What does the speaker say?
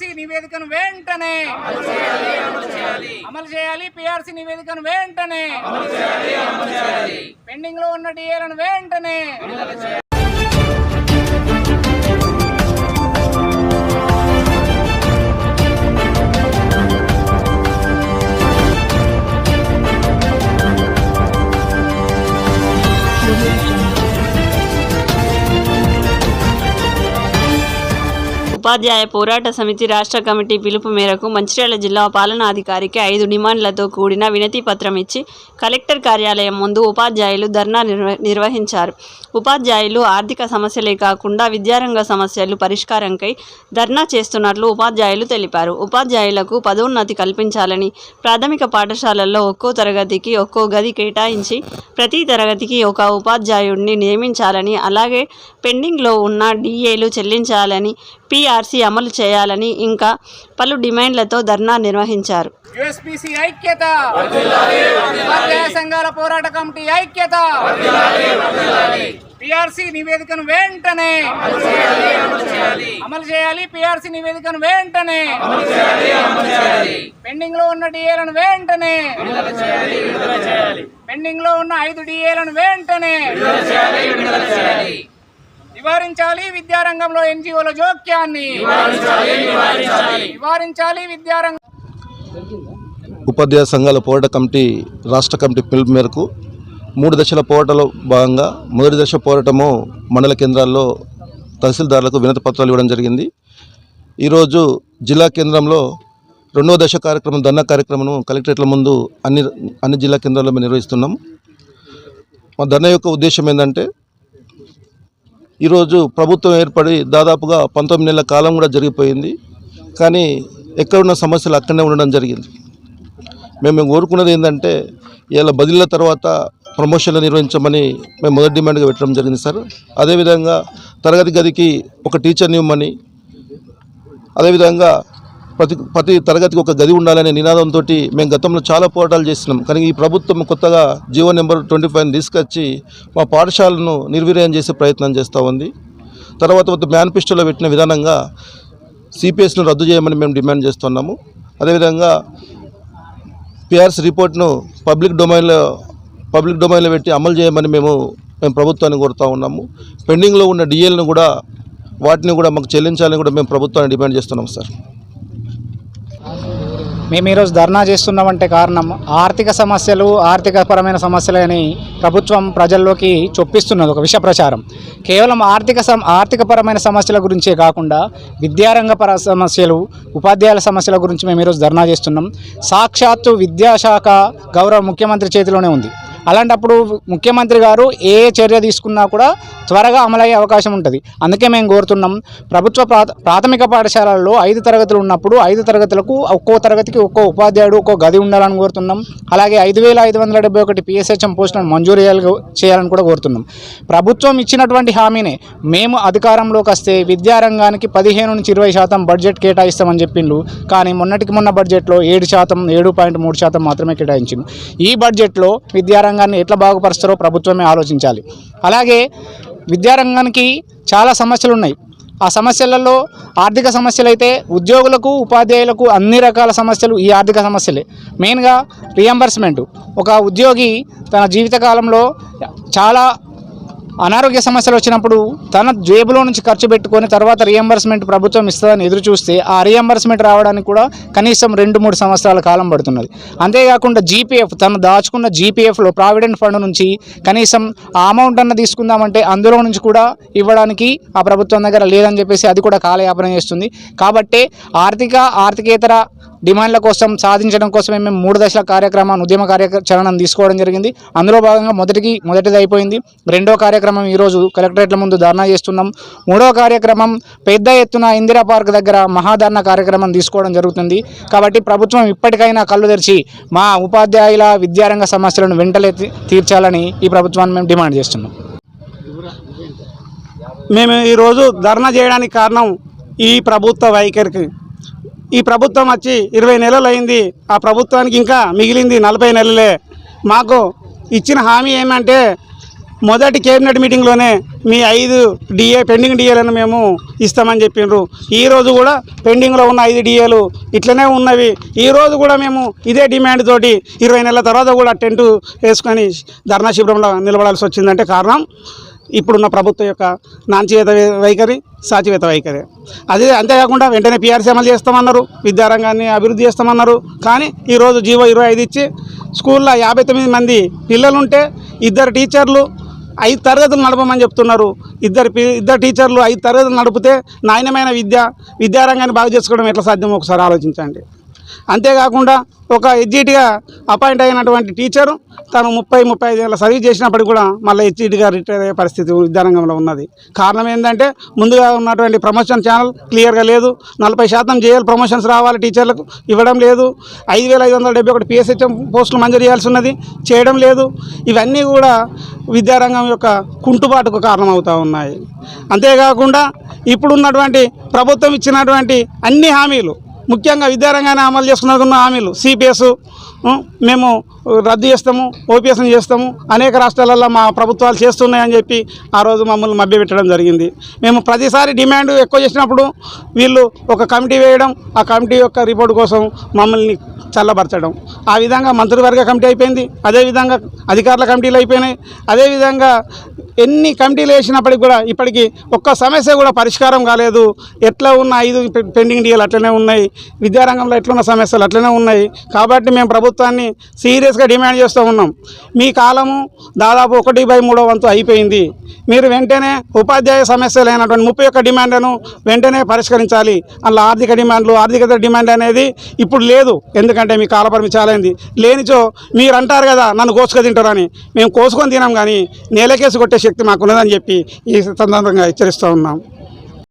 PRC నివేదికను వెంటనే అమలు చేయాలి పిఆర్సీ నివేదికను వెంటనే పెండింగ్లో ఉన్న డిఏలను వెంటనే ఉపాధ్యాయ పోరాట సమితి రాష్ట్ర కమిటీ పిలుపు మేరకు మంచిర్యాల జిల్లా పాలనాధికారికి ఐదు డిమాండ్లతో కూడిన వినతి పత్రం ఇచ్చి కలెక్టర్ కార్యాలయం ముందు ఉపాధ్యాయులు ధర్నా నిర్వహించారు. ఉపాధ్యాయులు ఆర్థిక సమస్యలే కాకుండా విద్యారంగ సమస్యలు పరిష్కారంకై ధర్నా చేస్తున్నట్లు ఉపాధ్యాయులు తెలిపారు. ఉపాధ్యాయులకు పదోన్నతి కల్పించాలని ప్రాథమిక పాఠశాలల్లో ఒక్కో తరగతికి ఒక్కో గది కేటాయించి ప్రతి తరగతికి ఒక ఉపాధ్యాయుడిని నియమించాలని అలాగే పెండింగ్లో ఉన్న డిఏలు చెల్లించాలని పీఆర్సీ అమలు చేయాలని ఇంకా పలు డిమాండ్లతో ధర్నా నిర్వహించారు. యుఎస్పిసి ఐక్యత! ఉపాధ్యాయ సంఘాల పోరాట కమిటీ ఐక్యత! పిఆర్సీ నివేదికను వెంటనే అమలు చేయాలి. పిఆర్సీ నివేదికను వెంటనే పెండింగ్లో ఉన్న డిఏలను వెంటనే పెండింగ్లో ఉన్న ఐదు డిఏలను వెంటనే నివారించాలి విద్యారంగంలో ఎన్జిఓల జోక్యాన్ని. నివారించాలి విద్యారంగం ఉపాధ్యాయ సంఘాల పోరాట కమిటీ రాష్ట్ర కమిటీ పిలుపు మేరకు మూడు దశల పోరాటంలో భాగంగా మొదటి దశ పోరాటము మండల కేంద్రాల్లో తహసీల్దారులకు వినతి పత్రాలు ఇవ్వడం జరిగింది. ఈరోజు జిల్లా కేంద్రంలో రెండవ దశ కార్యక్రమం ధర్నా కార్యక్రమం కలెక్టరేట్ల ముందు అన్ని అన్ని జిల్లా కేంద్రాల్లో మేము నిర్వహిస్తున్నాం. మా ధర్నా యొక్క ఉద్దేశం ఏంటంటే ఈరోజు ప్రభుత్వం ఏర్పడి దాదాపుగా పంతొమ్మిది నెలల కాలం కూడా జరిగిపోయింది. కానీ ఎక్కడున్న సమస్యలు అక్కడనే ఉండడం జరిగింది. మేము కోరుకున్నది ఏంటంటే ఇలా బదిలీల తర్వాత ప్రమోషన్లు నిర్వహించమని మేము మొదటి డిమాండ్గా పెట్టడం జరిగింది సార్. అదేవిధంగా తరగతి గదికి ఒక టీచర్ని ఇవ్వమని అదేవిధంగా ప్రతి ప్రతి తరగతికి ఒక గది ఉండాలనే నినాదంతో మేము గతంలో చాలా పోరాటాలు చేసినాం కానీ ఈ ప్రభుత్వం కొత్తగా జీవో నెంబర్ ట్వంటీ ఫైవ్ తీసుకొచ్చి మా పాఠశాలను నిర్వీర్యం చేసే ప్రయత్నం చేస్తూ ఉంది. తర్వాత మేనిఫెస్టోలో పెట్టిన విధానంగా సిపిఎస్ను రద్దు చేయమని మేము డిమాండ్ చేస్తున్నాము. అదేవిధంగా పిఆర్స్ రిపోర్ట్ను పబ్లిక్ డొమైన్లో పబ్లిక్ డొమైన్లో పెట్టి అమలు చేయమని మేము మేము ప్రభుత్వాన్ని కోరుతూ ఉన్నాము. పెండింగ్లో ఉన్న డిఎల్ను కూడా వాటిని కూడా మాకు చెల్లించాలని కూడా మేము ప్రభుత్వాన్ని డిమాండ్ చేస్తున్నాం సార్. మేము ఈరోజు ధర్నా చేస్తున్నామంటే కారణం ఆర్థిక సమస్యలు ఆర్థికపరమైన సమస్యలని ప్రభుత్వం ప్రజల్లోకి చొప్పిస్తున్నది ఒక విష ప్రచారం కేవలం ఆర్థిక సమ ఆర్థికపరమైన సమస్యల గురించే కాకుండా విద్యారంగపర సమస్యలు ఉపాధ్యాయుల సమస్యల గురించి మేము ఈరోజు ధర్నా చేస్తున్నాం. సాక్షాత్తు విద్యాశాఖ గౌరవ ముఖ్యమంత్రి చేతిలోనే ఉంది. అలాంటప్పుడు ముఖ్యమంత్రి గారు ఏ చర్య తీసుకున్నా కూడా త్వరగా అమలయ్యే అవకాశం ఉంటుంది. అందుకే మేము కోరుతున్నాం ప్రభుత్వ ప్రా- ప్రాథమిక పాఠశాలల్లో ఐదు తరగతులు ఉన్నప్పుడు ఐదు తరగతులకు ఒక్కో తరగతికి ఒక్కో ఉపాధ్యాయుడు ఒక్కో గది ఉండాలని కోరుతున్నాం. అలాగే ఐదు వేల ఐదు వందల డెబ్బై ఒకటి పిఎస్హెచ్ఎం పోస్టులను మంజూరు చేయాలని కూడా కోరుతున్నాం. ప్రభుత్వం ఇచ్చినటువంటి హామీనే మేము అధికారంలోకి వస్తే విద్యారంగానికి పదిహేను నుంచి ఇరవై శాతం బడ్జెట్ కేటాయిస్తామని చెప్పిండ్రు. కానీ మొన్నటికి మొన్న బడ్జెట్లో ఏడు శాతం ఏడు పాయింట్ మూడు శాతం మాత్రమే కేటాయించింది ఈ బడ్జెట్లో విద్యారంగం విద్యారంగాన్ని ఎట్లా బాగుపరుస్తారో ప్రభుత్వమే ఆలోచించాలి. అలాగే విద్యారంగానికి చాలా సమస్యలు ఉన్నాయి. ఆ సమస్యలలో ఆర్థిక సమస్యలు అయితే ఉద్యోగులకు ఉపాధ్యాయులకు అన్ని రకాల సమస్యలు ఈ ఆర్థిక సమస్యలే. మెయిన్గా రియంబర్స్మెంట్ ఒక ఉద్యోగి తన జీవితకాలంలో చాలా అనారోగ్య సమస్యలు వచ్చినప్పుడు తన జేబులో నుంచి ఖర్చు పెట్టుకొని తర్వాత రియంబర్స్మెంట్ ప్రభుత్వం ఇస్తుందని ఎదురు చూస్తే ఆ రియంబర్స్మెంట్ రావడానికి కూడా కనీసం రెండు మూడు సంవత్సరాల కాలం పడుతున్నది. అంతేకాకుండా జీపీఎఫ్ తను దాచుకున్న జీపీఎఫ్లో ప్రావిడెంట్ ఫండ్ నుంచి కనీసం ఆ అమౌంట్ అన్న తీసుకుందామంటే అందులో నుంచి కూడా ఇవ్వడానికి ఆ ప్రభుత్వం దగ్గర లేదని చెప్పేసి అది కూడా కాలయాపన చేస్తుంది. కాబట్టే ఆర్థిక ఆర్థికేతర డిమాండ్ల కోసం సాధించడం కోసమే మేము మూడు దశల కార్యక్రమాన్ని ఉద్యమ కార్యాచరణను తీసుకోవడం జరిగింది. అందులో భాగంగా మొదటికి మొదటిది అయిపోయింది. రెండో కార్యక్రమం ఈరోజు కలెక్టరేట్ల ముందు ధర్నా చేస్తున్నాం. మూడో కార్యక్రమం పెద్ద ఎత్తున ఇందిరా పార్క్ దగ్గర మహాధర్నా కార్యక్రమం తీసుకోవడం జరుగుతుంది. కాబట్టి ప్రభుత్వం ఇప్పటికైనా కళ్ళు తెరిచి మా ఉపాధ్యాయుల విద్యారంగ సమస్యలను వెంటనే తీర్చాలని ఈ ప్రభుత్వాన్ని మేము డిమాండ్ చేస్తున్నాం. మేము ఈరోజు ధర్నా చేయడానికి కారణం ఈ ప్రభుత్వ వైఖరికి ఈ ప్రభుత్వం వచ్చి ఇరవై నెలలు అయింది. ఆ ప్రభుత్వానికి ఇంకా మిగిలింది నలభై నెలలే. మాకు ఇచ్చిన హామీ ఏమంటే మొదటి కేబినెట్ మీటింగ్లోనే మీ ఐదు డిఏ పెండింగ్ డిఏలను మేము ఇస్తామని చెప్పిండ్రు ఈరోజు కూడా పెండింగ్లో ఉన్న ఐదు డిఏలు ఇట్లనే ఉన్నవి. ఈ రోజు కూడా మేము ఇదే డిమాండ్ తోటి ఇరవై నెలల తర్వాత కూడా టెంటు వేసుకొని ధర్నా శిబిరంలో నిలబడాల్సి వచ్చిందంటే కారణం ఇప్పుడున్న ప్రభుత్వం యొక్క నాంచివేత వైఖరి సాచివేత వైఖరి. అదే అంతేకాకుండా వెంటనే పీఆర్సీ అమలు చేస్తామన్నారు విద్యారంగాన్ని అభివృద్ధి చేస్తామన్నారు. కానీ ఈరోజు జీవో ఇరవై ఐదు ఇచ్చి స్కూల్లో యాభై తొమ్మిది మంది పిల్లలుంటే ఇద్దరు టీచర్లు ఐదు తరగతులు నడపమని చెప్తున్నారు. ఇద్దరు పి- ఇద్దరు టీచర్లు ఐదు తరగతులు నడిపితే నాణ్యమైన విద్య విద్యారంగాన్ని బాగు చేసుకోవడం ఎట్లా సాధ్యమో ఒకసారి ఆలోచించండి. అంతేకాకుండా ఒక ఎగ్జిట్గా అపాయింట్ అయినటువంటి టీచరు తను ముప్పై ముప్పై ఐదు ఏళ్ళ సర్వీస్ చేసినప్పటికి కూడా మళ్ళీ ఎడ్జిటీగా రిటైర్ అయ్యే పరిస్థితి విద్యారంగంలో ఉన్నది. కారణం ఏంటంటే ముందుగా ఉన్నటువంటి ప్రమోషన్ ఛానల్ క్లియర్గా లేదు. నలభై శాతం జేఎల్ ప్రమోషన్స్ రావాలి టీచర్లకు ఇవ్వడం లేదు. ఐదు వేల ఐదు వందల డెబ్బై ఒకటి పిఎస్హెచ్ఎం పోస్టులు మంజూరు చేయాల్సి ఉన్నది. చేయడం లేదు. ఇవన్నీ కూడా విద్యారంగం యొక్క కుంటుబాటుకు కారణమవుతూ ఉన్నాయి. అంతేకాకుండా ఇప్పుడున్నటువంటి ప్రభుత్వం ఇచ్చినటువంటి అన్ని హామీలు ముఖ్యంగా విద్యారంగాన్ని అమలు చేసుకున్న హామీలు సిపిఎస్ మేము రద్దు చేస్తాము ఓపీఎస్ని చేస్తాము అనేక రాష్ట్రాలలో మా ప్రభుత్వాలు చేస్తున్నాయని చెప్పి ఆ రోజు మమ్మల్ని మభ్యపెట్టడం జరిగింది. మేము ప్రతిసారి డిమాండ్ ఎక్కువ చేసినప్పుడు వీళ్ళు ఒక కమిటీ వేయడం ఆ కమిటీ యొక్క రిపోర్ట్ కోసం మమ్మల్ని చల్లబరచడం. ఆ విధంగా మంత్రివర్గ కమిటీ అయిపోయింది అదేవిధంగా అధికారుల కమిటీలు అయిపోయినాయి అదేవిధంగా ఎన్ని కమిటీలు వేసినప్పటికి కూడా ఇప్పటికీ ఒక్క సమస్య కూడా పరిష్కారం కాలేదు. ఎట్లా ఉన్న ఐదు పెండింగ్ డీలు అట్లనే ఉన్నాయి. విద్యారంగంలో ఎట్లున్న సమస్యలు అట్లనే ఉన్నాయి. కాబట్టి మేము ప్రభుత్వాన్ని సీరియస్గా డిమాండ్ చేస్తూ ఉన్నాం. మీ కాలము దాదాపు ఒకటి బై మూడో వంతు అయిపోయింది. మీరు వెంటనే ఉపాధ్యాయ సమస్యలు అయినటువంటి ముప్పై ఒక్క డిమాండ్లను వెంటనే పరిష్కరించాలి. అలా ఆర్థిక డిమాండ్లు ఆర్థిక డిమాండ్ అనేది ఇప్పుడు లేదు. ఎందుకంటే మీ కాలపరిమి చాలైంది అయింది. లేనిచో మీరు అంటారు కదా నన్ను కోసుకొని తింటారని. మేము కోసుకొని తినాం కానీ నేలకేసి కొట్టేసి శక్తి మాకున్నదని చెప్పి ఈ సందర్భంగా హెచ్చరిస్తూ ఉన్నాం.